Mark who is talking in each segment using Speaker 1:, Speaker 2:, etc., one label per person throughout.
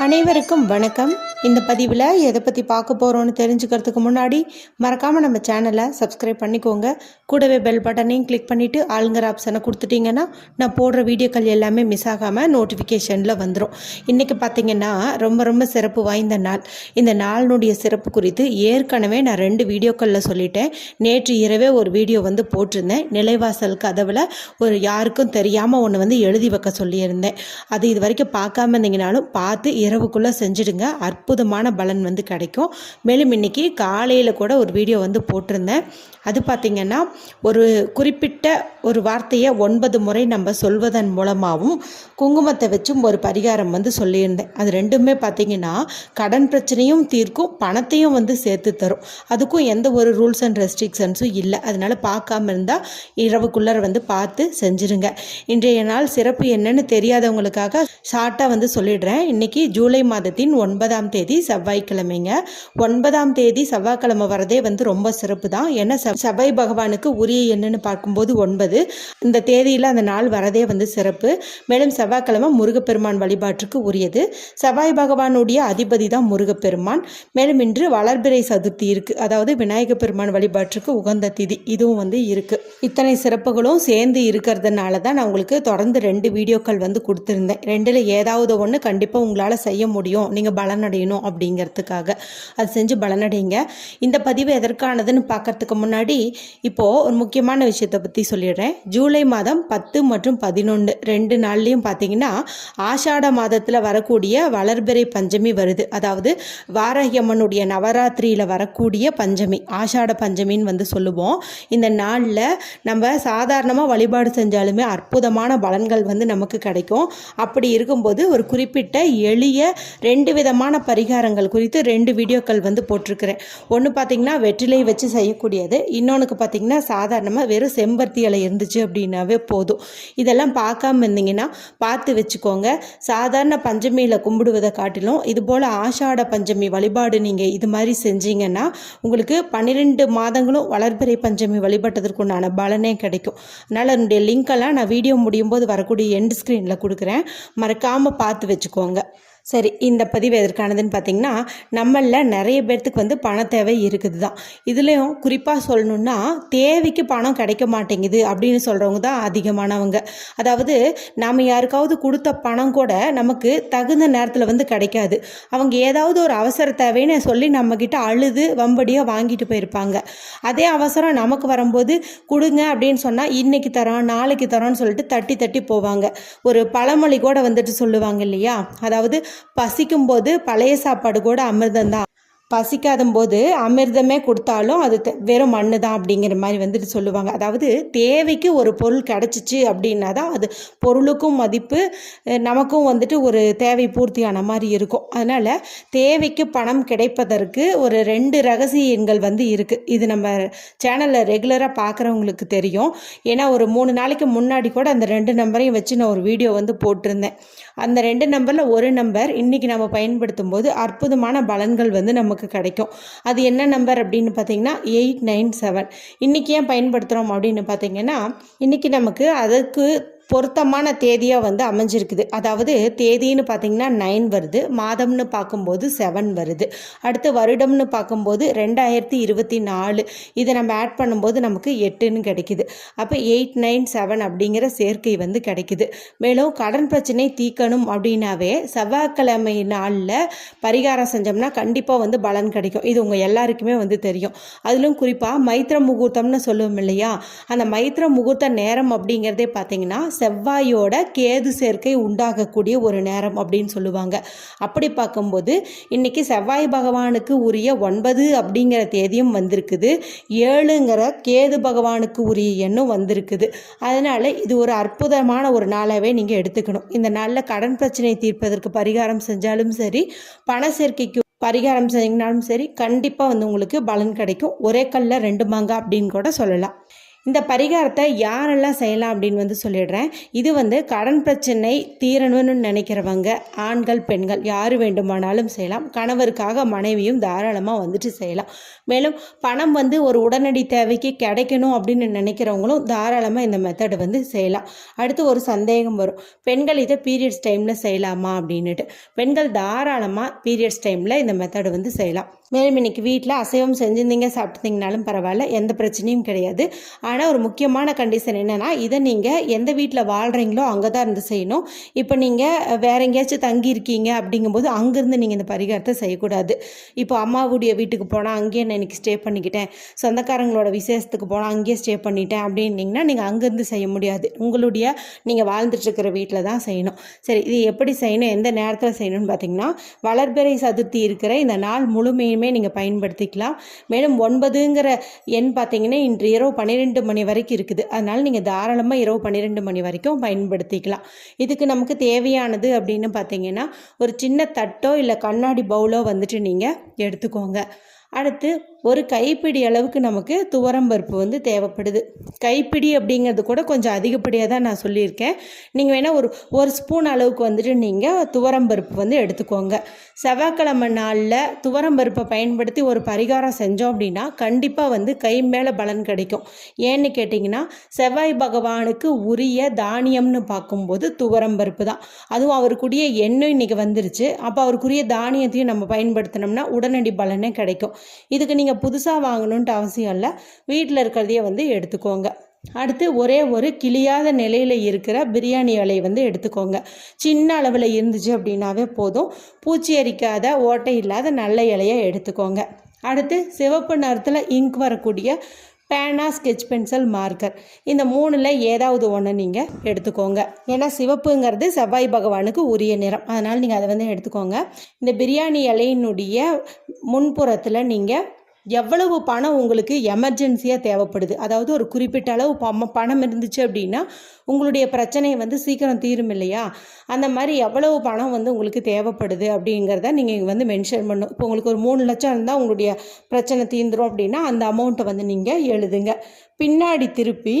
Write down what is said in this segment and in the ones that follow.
Speaker 1: அனைவருக்கும் வணக்கம். இந்த பதிவில் எதை பற்றி பார்க்க போகிறோன்னு தெரிஞ்சுக்கிறதுக்கு முன்னாடி மறக்காமல் நம்ம சேனலை சப்ஸ்கிரைப் பண்ணிக்கோங்க. கூடவே பெல் பட்டனையும் கிளிக் பண்ணிவிட்டு ஆளுங்கிற ஆப்ஷனை கொடுத்துட்டிங்கன்னா நான் போடுற வீடியோக்கள் எல்லாமே மிஸ் ஆகாமல் நோட்டிஃபிகேஷனில் வந்துடும் இன்றைக்கி பார்த்தீங்கன்னா ரொம்ப ரொம்ப சிறப்பு வாய்ந்த நாள். இந்த நாளினுடைய சிறப்பு குறித்து ஏற்கனவே நான் ரெண்டு வீடியோக்களில் சொல்லிட்டேன். நேற்று இரவே ஒரு வீடியோ வந்து போட்டிருந்தேன். நிலைவாசல் கதவில் ஒரு யாருக்கும் தெரியாமல் ஒன்று வந்து எழுதி வைக்க சொல்லியிருந்தேன். அது இது வரைக்கும் பார்க்காம இருந்தீங்கனாலும் பார்த்து இரவுக்குள்ளே செஞ்சுடுங்க. அற்புதமான பலன் வந்து கிடைக்கும். மேலும் இன்றைக்கி காலையில் கூட ஒரு வீடியோ வந்து போட்டிருந்தேன். அது பார்த்திங்கன்னா ஒரு குறிப்பிட்ட ஒரு வார்த்தையை ஒன்பது முறை நம்ம சொல்வதன் மூலமாகவும் குங்குமத்தை வச்சும் ஒரு பரிகாரம் வந்து சொல்லியிருந்தேன். அது ரெண்டுமே பார்த்திங்கன்னா கடன் பிரச்சனையும் தீர்க்கும் பணத்தையும் வந்து சேர்த்து தரும். அதுக்கும் எந்த ஒரு ரூல்ஸ் அண்ட் ரெஸ்ட்ரிக்ஷன்ஸும் இல்லை. அதனால் பார்க்காம இருந்தால் இரவுக்குள்ளே வந்து பார்த்து செஞ்சுருங்க. இன்றைய நாள் சிறப்பு என்னன்னு தெரியாதவங்களுக்காக ஷார்ட்டாக வந்து சொல்லிடுறேன். இன்றைக்கி ஜூலை மாதத்தின் ஒன்பதாம் தேதி செவ்வாய்க்கிழமைங்க. ஒன்பதாம் தேதி செவ்வாய்க்கிழமை வரதே வந்து ரொம்ப சிறப்பு தான் ஏன்னா செவ்வாய் பகவானுக்கு உரிய என்னன்னு பார்க்கும்போது ஒன்பது. இந்த தேதியில் அந்த நாள் வரதே வந்து சிறப்பு. மேலும் செவ்வாய்க்கிழமை முருகப்பெருமான் வழிபாட்டுக்கு உரியது. செவ்வாய் பகவானுடைய அதிபதி தான் முருகப்பெருமான். மேலும் இன்று வளர்பிறை சதுர்த்தி இருக்குது அதாவது விநாயக பெருமான் வழிபாட்டுக்கு உகந்த திதி இதுவும் வந்து இருக்குது இத்தனை சிறப்புகளும் சேர்ந்து இருக்கிறதுனால தான் நான் உங்களுக்கு தொடர்ந்து ரெண்டு வீடியோக்கள் வந்து கொடுத்துருந்தேன். ரெண்டில் ஏதாவது ஒன்று கண்டிப்பாக உங்களால் செய்ய முடியும். நீங்கள் பலனடையணும் அப்படிங்கிறதுக்காக. அது செஞ்சு பலனடைங்க. இந்த பதிவு எதற்கானதுன்னு பார்க்கறதுக்கு முன்னாடி இப்போது ஒரு முக்கியமான விஷயத்தை பற்றி சொல்லிடுறேன். ஜூலை மாதம் பத்து மற்றும் பதினொன்று ரெண்டு நாள்லேயும் பார்த்தீங்கன்னா ஆஷாட மாதத்தில் வரக்கூடிய வளர்பிறை பஞ்சமி வருது. அதாவது வாரஹியம்மனுடைய நவராத்திரியில் வரக்கூடிய பஞ்சமி ஆஷாட பஞ்சமின்னு வந்து சொல்லுவோம். இந்த நாளில் நம்ம சாதாரணமாக வழிபாடு செஞ்சாலுமே அற்புதமான பலன்கள் வந்து நமக்கு கிடைக்கும். அப்படி இருக்கும்போது ஒரு குறிப்பிட்ட எளிய ரெண்டு விதமான பரிகாரங்கள் குறித்து ரெண்டு வீடியோக்கள் வந்து போட்டிருக்கிறேன். ஒன்று பார்த்தீங்கன்னா வெற்றிலை வச்சு செய்யக்கூடியது. இன்னொன்றுக்கு பார்த்தீங்கன்னா சாதாரணமாக வெறும் செம்பருத்தி இலை இருந்துச்சு அப்படின்னாவே போதும். இதெல்லாம் பார்க்காம இருந்தீங்கன்னா பார்த்து வச்சுக்கோங்க. சாதாரண பஞ்சமியில் கும்பிடுவதை காட்டிலும் இது போல் ஆஷாட பஞ்சமி வழிபாடு நீங்கள் இது மாதிரி செஞ்சீங்கன்னா உங்களுக்கு பன்னிரெண்டு மாதங்களும் வளர்பிறை பஞ்சமி வழிபட்டதற்குண்டான பலனே கிடைக்கும். அதனால் என்னுடைய லிங்க்கெல்லாம் நான் வீடியோ முடியும் போது வரக்கூடிய எண்ட் ஸ்க்ரீனில் கொடுக்குறேன். மறக்காமல் பார்த்து வச்சுக்கோங்க. சரி இந்த பதிவு எதற்கானதுன்னு பார்த்தீங்கன்னா நம்மளில் நிறைய பேர்த்துக்கு வந்து பண தேவை இருக்குது தான் இதுலேயும் குறிப்பாக சொல்லணுன்னா தேவைக்கு பணம் கிடைக்க மாட்டேங்குது அப்படின்னு சொல்கிறவங்க தான் அதிகமானவங்க. அதாவது நாம் யாருக்காவது கொடுத்த பணம் கூட நமக்கு தகுந்த நேரத்தில் வந்து கிடைக்காது. அவங்க ஏதாவது ஒரு அவசர தேவைன்னு சொல்லி நம்மக்கிட்ட அழுது வம்படியாக வாங்கிட்டு போயிருப்பாங்க. அதே அவசரம் நமக்கு வரும்போது கொடுங்க அப்படின்னு சொன்னால் இன்றைக்கி தரோம் நாளைக்கு தரோம்னு சொல்லிட்டு தட்டி தட்டி போவாங்க. ஒரு பழமொழி கூட வந்துட்டு சொல்லுவாங்க இல்லையா? அதாவது பசிக்கும்போது பழைய சாப்பாடு கூட அமிர்தம் தான் பசிக்காத போது அமிர்தமே கொடுத்தாலும் அது வெறும் மண்ணு தான் அப்படிங்கிற மாதிரி வந்துட்டு சொல்லுவாங்க. அதாவது தேவைக்கு ஒரு பொருள் கிடச்சிச்சு அப்படின்னா தான் அது பொருளுக்கும் மதிப்பு நமக்கும் வந்துட்டு ஒரு தேவை பூர்த்தியான மாதிரி இருக்கும். அதனால் தேவைக்கு பணம் கிடைப்பதற்கு ஒரு ரெண்டு ரகசிய எண்கள் வந்து இருக்குது இது நம்ம சேனலில் ரெகுலராக பார்க்குறவங்களுக்கு தெரியும். ஏன்னா ஒரு மூணு நாளைக்கு முன்னாடி கூட அந்த ரெண்டு நம்பரையும் வச்சு நான் ஒரு வீடியோ வந்து போட்டிருந்தேன். அந்த ரெண்டு நம்பரில் ஒரு நம்பர் இன்றைக்கி நம்ம பயன்படுத்தும் போது அற்புதமான பலன்கள் வந்து நமக்கு கிடைக்கும். அது என்ன நம்பர் அப்படின்னு பார்த்தீங்கன்னா எயிட் நைன் செவன் இன்றைக்கி ஏன் பயன்படுத்துகிறோம் அப்படின்னு பார்த்தீங்கன்னா இன்றைக்கி நமக்கு அதுக்கு பொருத்தமான தேதியாக வந்து அமைஞ்சிருக்குது. அதாவது தேதின்னு பார்த்தீங்கன்னா நைன் வருது. மாதம்னு பார்க்கும்போது செவன் வருது. அடுத்து வருடம்னு பார்க்கும்போது ரெண்டாயிரத்தி இருபத்தி நாலு. இதை நம்ம ஆட் பண்ணும்போது நமக்கு எட்டுன்னு கிடைக்குது. அப்போ எயிட் நைன் செவன் அப்படிங்கிற சேர்க்கை வந்து கிடைக்குது. மேலும் கடன் பிரச்சனை தீர்க்கணும் அப்படின்னாவே செவ்வாய்க்கிழமை நாளில் பரிகாரம் செஞ்சோம்னா கண்டிப்பாக வந்து பலன் கிடைக்கும். இது உங்கள் எல்லாருக்குமே வந்து தெரியும். அதிலும் குறிப்பாக மைத்திர முகூர்த்தம்னு சொல்லுவோம் இல்லையா? அந்த மைத்திர முகூர்த்த நேரம் அப்படிங்கிறதே பார்த்தீங்கன்னா செவ்வாயோட கேது சேர்க்கை உண்டாகக்கூடிய ஒரு நேரம் அப்படின்னு சொல்லுவாங்க. அப்படி பார்க்கும்போது இன்னைக்கு செவ்வாய் பகவானுக்கு உரிய ஒன்பது அப்படிங்கிற தேதியும் வந்திருக்குது. ஏழுங்கிற கேது பகவானுக்கு உரிய எண்ணும் வந்திருக்குது. அதனால் இது ஒரு அற்புதமான ஒரு நாளாகவே நீங்கள் எடுத்துக்கணும். இந்த நாளில் கடன் பிரச்சனை தீர்ப்பதற்கு பரிகாரம் செஞ்சாலும் சரி பண சேர்க்கைக்கு பரிகாரம் செஞ்சிங்கனாலும் சரி கண்டிப்பாக வந்து உங்களுக்கு பலன் கிடைக்கும். ஒரே கல்லில் ரெண்டு மாங்காய் அப்படின்னு கூட சொல்லலாம். இந்த பரிகாரத்தை யாரெல்லாம் செய்யலாம் அப்படின்னு வந்து சொல்லிடுறேன். இது வந்து கடன் பிரச்சனை தீரணும்னு நினைக்கிறவங்க ஆண்கள் பெண்கள் யார் வேண்டுமானாலும் செய்யலாம். கணவருக்காக மனைவியும் தாராளமாக வந்துட்டு செய்யலாம். மேலும் பணம் வந்து ஒரு உடனடி தேவைக்கு கிடைக்கணும் அப்படின்னு நினைக்கிறவங்களும் தாராளமாக இந்த மெத்தடு வந்து செய்யலாம். அடுத்து ஒரு சந்தேகம் வரும். பெண்கள் இதை பீரியட்ஸ் டைமில் செய்யலாமா அப்படின்னுட்டு. பெண்கள் தாராளமாக பீரியட்ஸ் டைமில் இந்த மெத்தடு வந்து செய்யலாம். மேலும் இன்னைக்கு வீட்டில் அசைவம் செஞ்சுருந்தீங்க சாப்பிட்டீங்கனாலும் பரவாயில்ல எந்த பிரச்சனையும் கிடையாது. ஆனால் ஒரு முக்கியமான கண்டிஷன் என்னென்னா இதை நீங்கள் எந்த வீட்டில் வாழ்கிறீங்களோ அங்கே தான் இருந்து செய்யணும். இப்போ நீங்கள் வேற எங்கேயாச்சும் தங்கியிருக்கீங்க அப்படிங்கும்போது அங்கேருந்து நீங்கள் இந்த பரிகாரத்தை செய்யக்கூடாது. இப்போ அம்மாவுடைய வீட்டுக்கு போனால் அங்கேயே நான் இன்னைக்கு ஸ்டே பண்ணிக்கிட்டேன். சொந்தக்காரங்களோட விசேஷத்துக்கு போனால் அங்கேயே ஸ்டே பண்ணிட்டேன் அப்படின்னீங்கன்னா நீங்கள் அங்கேருந்து செய்ய முடியாது. உங்களுடைய நீங்கள் வாழ்ந்துட்டுருக்கிற வீட்டில் தான் செய்யணும். சரி இது எப்படி செய்யணும் எந்த நேரத்தில் செய்யணும்னு பார்த்தீங்கன்னா வளர்பிறை சதுர்த்தி இருக்கிற இந்த நாள் முழுமையுமே நீங்கள் பயன்படுத்திக்கலாம். மேலும் ஒன்பதுங்கிற எண் பார்த்தீங்கன்னா இன்று இரவு பன்னிரெண்டு மணி வரைக்கும் இருக்குது. அதனால் நீங்கள் தாராளமாக இரவு பன்னிரெண்டு மணி வரைக்கும் பயன்படுத்திக்கலாம். இதுக்கு நமக்கு தேவையானது அப்படின்னு பார்த்தீங்கன்னா ஒரு சின்ன தட்டோ இல்லை கண்ணாடி பவுலோ வந்துட்டு நீங்கள் எடுத்துக்கோங்க. அடுத்து ஒரு கைப்பிடி அளவுக்கு நமக்கு துவரம்பருப்பு வந்து தேவைப்படுது. கைப்பிடி அப்படிங்கிறது கூட கொஞ்சம் அதிகப்படியாக தான் நான் சொல்லியிருக்கேன். நீங்கள் வேணால் ஒரு ஒரு ஸ்பூன் அளவுக்கு வந்துட்டு நீங்கள் துவரம்பருப்பு வந்து எடுத்துக்கோங்க. செவ்வாய்க்கிழமை நாளில் துவரம்பருப்பை பயன்படுத்தி ஒரு பரிகாரம் செஞ்சோம் அப்படின்னா கண்டிப்பாக வந்து கை மேலே பலன் கிடைக்கும். ஏன்னு கேட்டிங்கன்னா செவ்வாய் பகவானுக்கு உரிய தானியம்னு பார்க்கும்போது துவரம்பருப்பு தான். அதுவும் அவருக்குரிய எண்ணெய் இன்றைக்கி வந்துருச்சு. அப்போ அவருக்குரிய தானியத்தையும் நம்ம பயன்படுத்தினோம்னா உடனடி பலனே கிடைக்கும். இதுக்கு நீங்கள் புதுசாக வாங்கணுன்ட்டு அவசியம் இல்லை. வீட்டில் இருக்கிறதையே வந்து எடுத்துக்கோங்க. அடுத்து ஒரே ஒரு கிளியாத நிலையில் இருக்கிற பிரியாணி இலை வந்து எடுத்துக்கோங்க. சின்ன அளவில் இருந்துச்சு அப்படின்னாவே போதும். பூச்சி அரிக்காத ஓட்டை இல்லாத நல்ல இலையை எடுத்துக்கோங்க. அடுத்து சிவப்பு நிறத்தில் இங்க் வரக்கூடிய பேனா ஸ்கெச் பென்சில் மார்க்கர். இந்த மூணில் ஏதாவது ஒன்று நீங்கள் எடுத்துக்கோங்க. ஏன்னா சிவப்புங்கிறது செவ்வாய் பகவானுக்கு உரிய நிறம். அதனால் நீங்கள் அதை வந்து எடுத்துக்கோங்க. இந்த பிரியாணி இலையினுடைய முன்புறத்தில் நீங்கள் எவ்வளவு பணம் உங்களுக்கு எமர்ஜென்சியாக தேவைப்படுது? அதாவது ஒரு குறிப்பிட்ட அளவு பணம் இருந்துச்சு அப்படின்னா உங்களுடைய பிரச்சனை வந்து சீக்கிரம் தீரும் இல்லையா? அந்த மாதிரி எவ்வளவு பணம் வந்து உங்களுக்கு தேவைப்படுது அப்படிங்கிறத நீங்கள் வந்து மென்ஷன் பண்ணும் இப்போ உங்களுக்கு ஒரு மூணு லட்சம் இருந்தால் உங்களுடைய பிரச்சனை தீர்ந்துடும் அப்படின்னா அந்த அமௌண்ட்டை வந்து நீங்கள் எழுதுங்க. பின்னாடி திருப்பி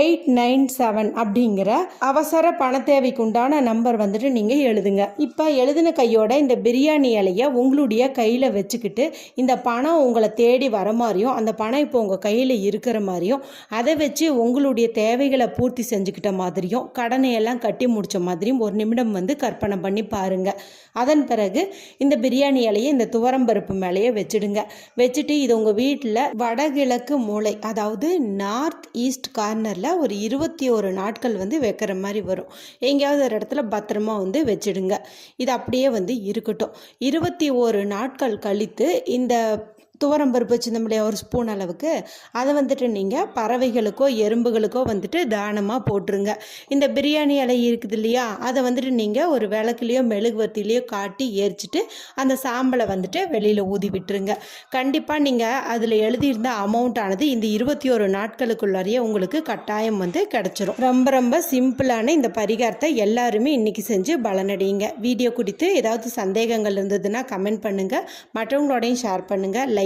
Speaker 1: எயிட் நைன் செவன் அப்படிங்கிற அவசர பண தேவைக்கு உண்டான நம்பர் வந்துட்டு நீங்கள் எழுதுங்க. இப்போ எழுதின கையோட இந்த பிரியாணி இலையை உங்களுடைய கையில் வச்சுக்கிட்டு இந்த பணம் உங்களை தேடி வர மாதிரியும் அந்த பணம் இப்போ உங்கள் கையில் இருக்கிற மாதிரியும் அதை வச்சு உங்களுடைய தேவைகளை பூர்த்தி செஞ்சுக்கிட்ட மாதிரியும் கடனை எல்லாம் கட்டி முடித்த மாதிரியும் ஒரு நிமிடம் வந்து கற்பனை பண்ணி பாருங்கள் அதன் பிறகு இந்த பிரியாணி இலையை இந்த துவரம்பருப்பு மேலேயே வச்சுடுங்க. வச்சுட்டு இது உங்கள் வீட்டில் வடகிழக்கு மூளை அதாவது நார்த் ஈஸ்ட் கார்னரில் ஒரு இருபத்தி ஒரு நாட்கள் வந்து வைக்கிற மாதிரி வரும். எங்கேயாவது ஒரு இடத்துல பத்திரமா வந்து வச்சிடுங்க. இது அப்படியே வந்து இருக்கட்டும். இருபத்தி ஒரு நாட்கள் கழித்து இந்த துவரம் பருப்பு வச்சுருந்தோம் இல்லையா ஒரு ஸ்பூன் அளவுக்கு அதை வந்துட்டு நீங்கள் பறவைகளுக்கோ எறும்புகளுக்கோ வந்துட்டு தானமாக போட்டுருங்க. இந்த பிரியாணி இலை இருக்குது இல்லையா அதை வந்துட்டு நீங்கள் ஒரு விளக்குலேயோ மெழுகுவர்த்திலையோ காட்டி எரிச்சிட்டு அந்த சாம்பலை வந்துட்டு வெளியில் ஊதி விட்டுருங்க. கண்டிப்பாக நீங்கள் அதில் எழுதியிருந்த அமௌண்ட் ஆனது இந்த இருபத்தி ஒரு நாட்களுக்குள்ளாரையே உங்களுக்கு கட்டாயம் வந்து கிடச்சிரும். ரொம்ப ரொம்ப சிம்பிளான இந்த பரிகாரத்தை எல்லாருமே இன்றைக்கி செஞ்சு பலனடையுங்க. வீடியோ குறித்து ஏதாவது சந்தேகங்கள் இருந்ததுன்னா கமெண்ட் பண்ணுங்கள் மற்றவங்களோடையும் ஷேர் பண்ணுங்கள் லைக்